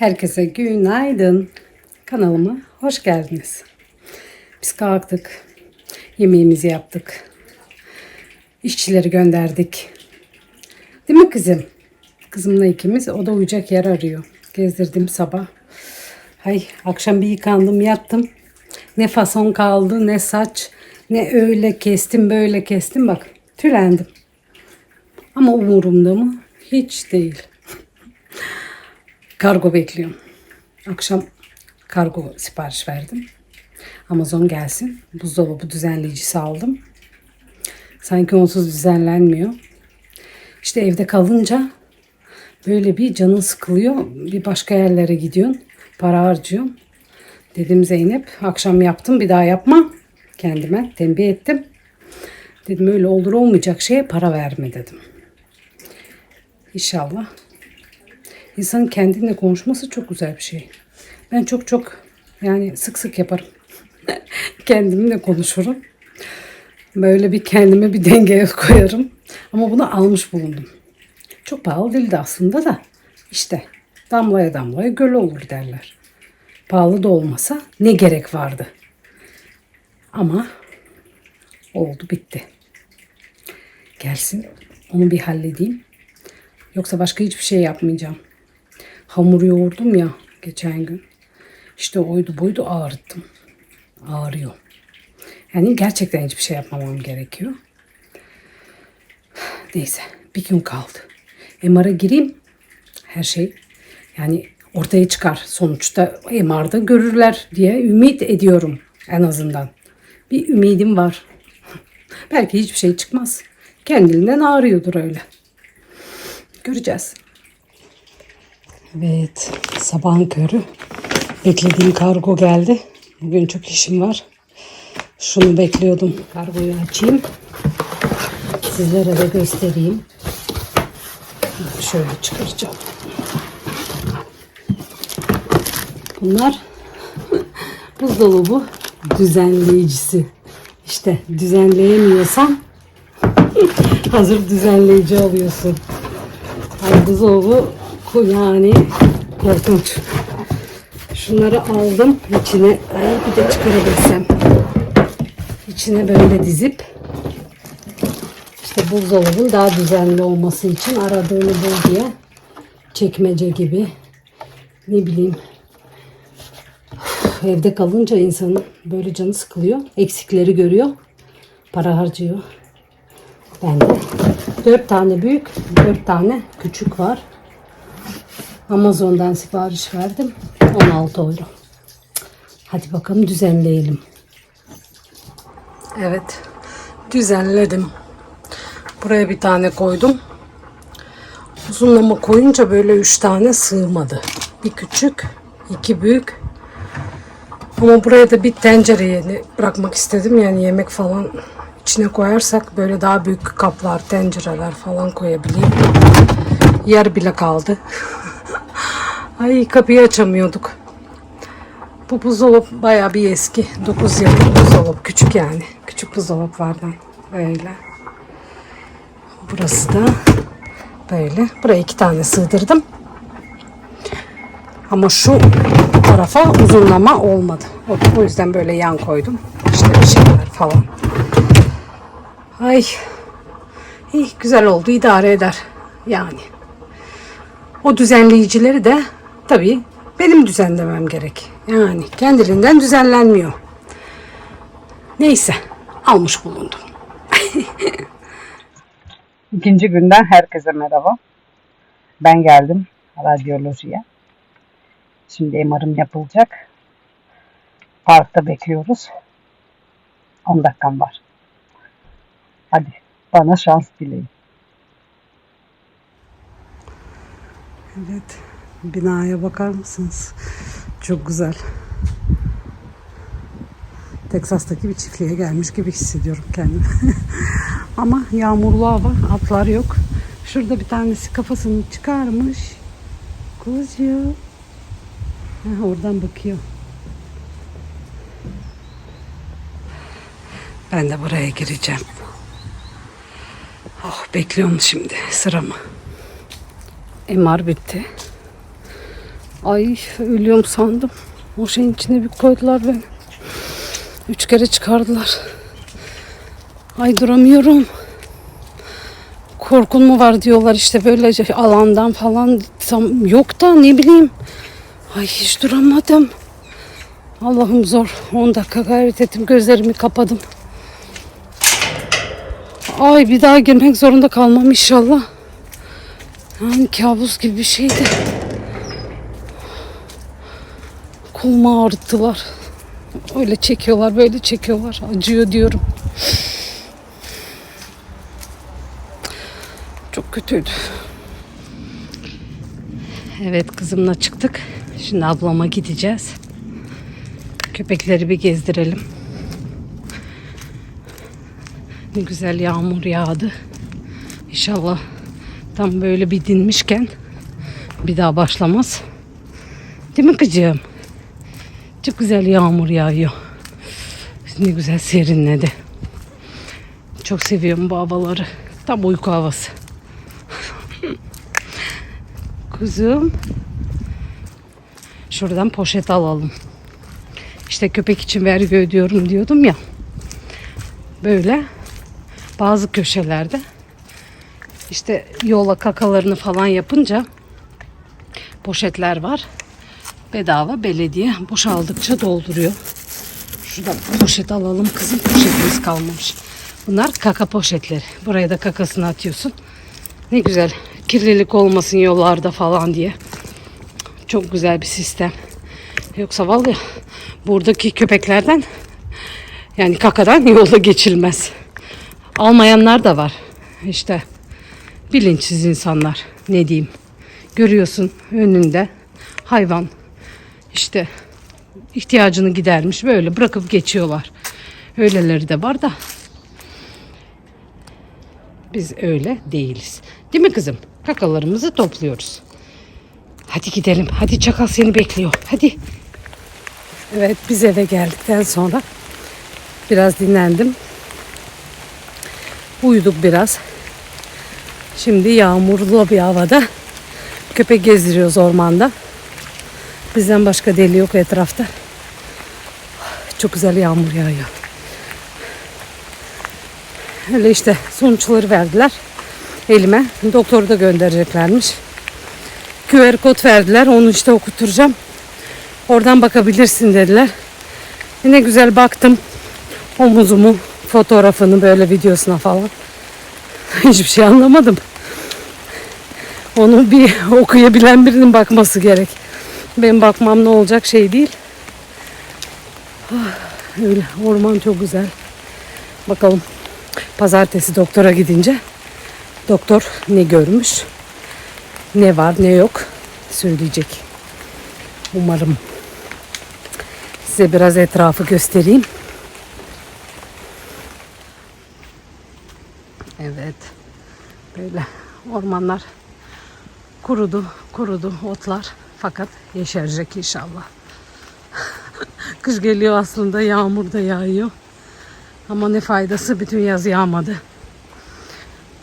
Herkese günaydın. Kanalıma hoş geldiniz. Biz kalktık. Yemeğimizi yaptık. İşçileri gönderdik. Değil mi kızım? Kızımla ikimiz o da uyuyacak yer arıyor. Gezdirdim sabah. Hay akşam bir yıkandım yattım. Ne fason kaldı ne saç ne öyle kestim böyle kestim bak tülendim. Ama umurumda mı? Hiç değil. Kargo bekliyorum. Akşam kargo sipariş verdim. Amazon gelsin. Buzdolabı düzenleyicisi aldım. Sanki onsuz düzenlenmiyor. İşte evde kalınca böyle bir canın sıkılıyor. Bir başka yerlere gidiyorsun. Para harcıyorsun. Dedim Zeynep akşam yaptım bir daha yapma. Kendime tembih ettim. Dedim öyle olur olmayacak şeye para verme dedim. İnşallah. İnsanın kendinle konuşması çok güzel bir şey. Ben çok çok yani sık sık yaparım. Kendimle konuşurum. Böyle bir kendime bir dengeye koyarım. Ama bunu almış bulundum. Çok pahalı değildi aslında da. İşte damlaya damlaya göl olur derler. Pahalı da olmasa ne gerek vardı. Ama oldu bitti. Gelsin onu bir halledeyim. Yoksa başka hiçbir şey yapmayacağım. Hamur yoğurdum ya geçen gün. İşte oydu buydu ağrıttım. Ağrıyor. Yani gerçekten hiçbir şey yapmamam gerekiyor. Neyse bir gün kaldı. MR'a gireyim. Her şey yani ortaya çıkar. Sonuçta MR'da görürler diye ümit ediyorum en azından. Bir ümidim var. Belki hiçbir şey çıkmaz. Kendiliğinden ağrıyordur öyle. Göreceğiz. Evet, sabahın körü. Beklediğim kargo geldi. Bugün çok işim var. Şunu bekliyordum. Kargoyu açayım. Sizlere de göstereyim. Şöyle çıkaracağım. Bunlar buzdolabı düzenleyicisi. İşte düzenleyemiyorsan hazır düzenleyici alıyorsun. Buzdolabı yani korkunç. Şunları aldım içine. Ay bir de çıkarabilsem. İçine böyle dizip işte buzdolabın daha düzenli olması için aradığını bul diye çekmece gibi ne bileyim evde kalınca insanın böyle canı sıkılıyor. Eksikleri görüyor. Para harcıyor. Ben de 4 tane büyük, 4 tane küçük var. Amazon'dan sipariş verdim. 16 euro. Hadi bakalım düzenleyelim. Evet. Düzenledim. Buraya bir tane koydum. Uzunlama koyunca böyle üç tane sığmadı. Bir küçük, iki büyük. Ama buraya da bir tencere yeni bırakmak istedim. Yani yemek falan içine koyarsak böyle daha büyük kaplar, tencereler falan koyabileyim. Yer bile kaldı. Ay kapıyı açamıyorduk. Bu buzdolabı bayağı bir eski. 9 yıllık buzdolabı. Küçük yani. Küçük buzdolaplardan. Böyle. Burası da böyle. Buraya iki tane sığdırdım. Ama şu tarafa uzunlama olmadı. O yüzden böyle yan koydum. İşte bir şeyler falan. Ay. İyi, güzel oldu. idare eder. Yani. O düzenleyicileri de tabii benim düzenlemem gerek. Yani kendiliğinden düzenlenmiyor. Neyse almış bulundum. İkinci günden herkese merhaba. Ben geldim radyolojiye. Şimdi MR'ım yapılacak. Parkta bekliyoruz. 10 dakikam var. Hadi bana şans dileyin. Evet. Binaya bakar mısınız? Çok güzel. Teksas'taki bir çiftliğe gelmiş gibi hissediyorum kendimi. Ama yağmurlu hava, atlar yok. Şurada bir tanesi kafasını çıkarmış. Kuzu. Ha, oradan bakıyor. Ben de buraya gireceğim. Oh bekliyorum şimdi sıramı. MR bitti. Ay ölüyorum sandım. O şeyin içine bir koydular beni. Üç kere çıkardılar. Ay duramıyorum. Korkun mu var diyorlar işte böyle alandan falan. Tam yok da ne bileyim. Ay hiç duramadım. Allah'ım zor. 10 dakika gayret ettim. Gözlerimi kapadım. Ay bir daha girmek zorunda kalmam inşallah. Yani kabus gibi bir şeydi. Kolumu ağrıttılar. Öyle çekiyorlar, böyle çekiyorlar. Acıyor diyorum. Çok kötüydü. Evet kızımla çıktık. Şimdi ablama gideceğiz. Köpekleri bir gezdirelim. Ne güzel yağmur yağdı. İnşallah tam böyle bir dinmişken bir daha başlamaz. Değil mi kızım? Çok güzel yağmur yağıyor. Ne güzel serinledi. Çok seviyorum bu havaları. Tam uyku havası. Kuzum. Şuradan poşet alalım. İşte köpek için vergi ödüyorum diyordum ya. Böyle bazı köşelerde işte yola kakalarını falan yapınca poşetler var. Bedava belediye boşaldıkça dolduruyor. Şuradan poşet alalım kızım. Poşetimiz kalmamış. Bunlar kaka poşetleri. Buraya da kakasını atıyorsun. Ne güzel. Kirlilik olmasın yollarda falan diye. Çok güzel bir sistem. Yoksa vallahi buradaki köpeklerden yani kakadan yolda geçilmez. Almayanlar da var. İşte bilinçsiz insanlar ne diyeyim. Görüyorsun önünde hayvan işte ihtiyacını gidermiş böyle bırakıp geçiyorlar. Öyleleri de var da biz öyle değiliz. Değil mi kızım? Kakalarımızı topluyoruz. Hadi gidelim. Hadi çakal seni bekliyor. Hadi. Evet biz eve geldikten sonra biraz dinlendim. Uyuduk biraz. Şimdi yağmurlu bir havada köpek gezdiriyoruz ormanda. Bizden başka deli yok etrafta. Çok güzel yağmur yağıyor. Öyle işte sonuçları verdiler elime. Doktoru da göndereceklermiş. QR kod verdiler. Onu işte okutturacağım. Oradan bakabilirsin dediler. E Ne güzel baktım. Omuzumu, fotoğrafını böyle videosuna falan. Hiçbir şey anlamadım. Onu bir okuyabilen birinin bakması gerek. Benim bakmam ne olacak şey değil. Ah, Öyle orman çok güzel. Bakalım pazartesi doktora gidince doktor ne görmüş, ne var ne yok söyleyecek. Umarım. Size biraz etrafı göstereyim. Evet. Böyle ormanlar kurudu, kurudu otlar. Fakat yeşerecek inşallah. Kış geliyor aslında, yağmur da yağıyor. Ama ne faydası bütün yaz yağmadı.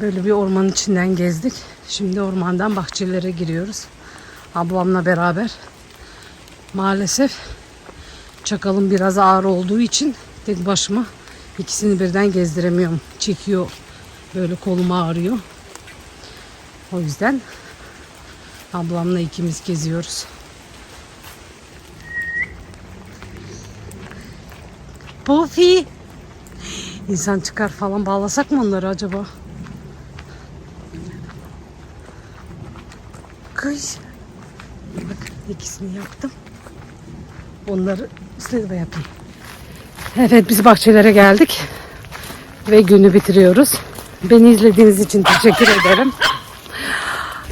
Böyle bir ormanın içinden gezdik. Şimdi ormandan bahçelere giriyoruz. Ablamla beraber. Maalesef çakalım biraz ağır olduğu için tek başıma ikisini birden gezdiremiyorum. Çekiyor. Böyle kolum ağrıyor. O yüzden ablamla ikimiz geziyoruz. Pufi. İnsan çıkar falan bağlasak mı onları acaba? Kış. Bak ikisini yaptım. Onları size de yapayım. Evet biz bahçelere geldik. Ve günü bitiriyoruz. Beni izlediğiniz için teşekkür ederim.